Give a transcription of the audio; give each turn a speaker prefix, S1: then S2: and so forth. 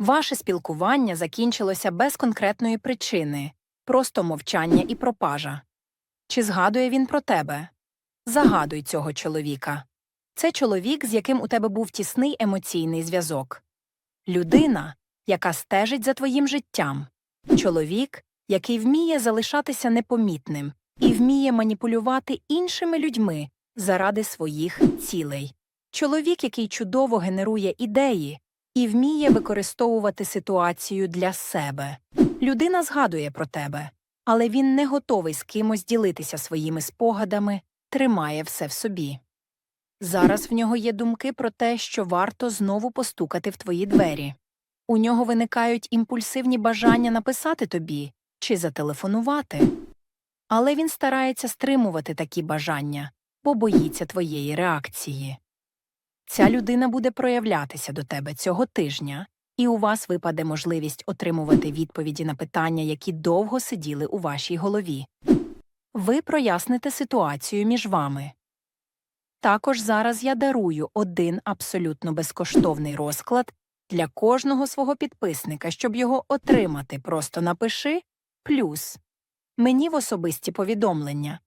S1: Ваше спілкування закінчилося без конкретної причини, просто мовчання і пропажа. Чи згадує він про тебе? Загадуй цього чоловіка. Це чоловік, з яким у тебе був тісний емоційний зв'язок. Людина, яка стежить за твоїм життям. Чоловік, який вміє залишатися непомітним і вміє маніпулювати іншими людьми заради своїх цілей. Чоловік, який чудово генерує ідеї і вміє використовувати ситуацію для себе. Людина згадує про тебе, але він не готовий з кимось ділитися своїми спогадами, тримає все в собі. Зараз в нього є думки про те, що варто знову постукати в твої двері. У нього виникають імпульсивні бажання написати тобі чи зателефонувати. Але він старається стримувати такі бажання, бо боїться твоєї реакції. Ця людина буде проявлятися до тебе цього тижня, і у вас випаде можливість отримувати відповіді на питання, які довго сиділи у вашій голові. Ви проясните ситуацію між вами. Також зараз я дарую один абсолютно безкоштовний розклад для кожного свого підписника, щоб його отримати, просто напиши плюс мені в особисті повідомлення.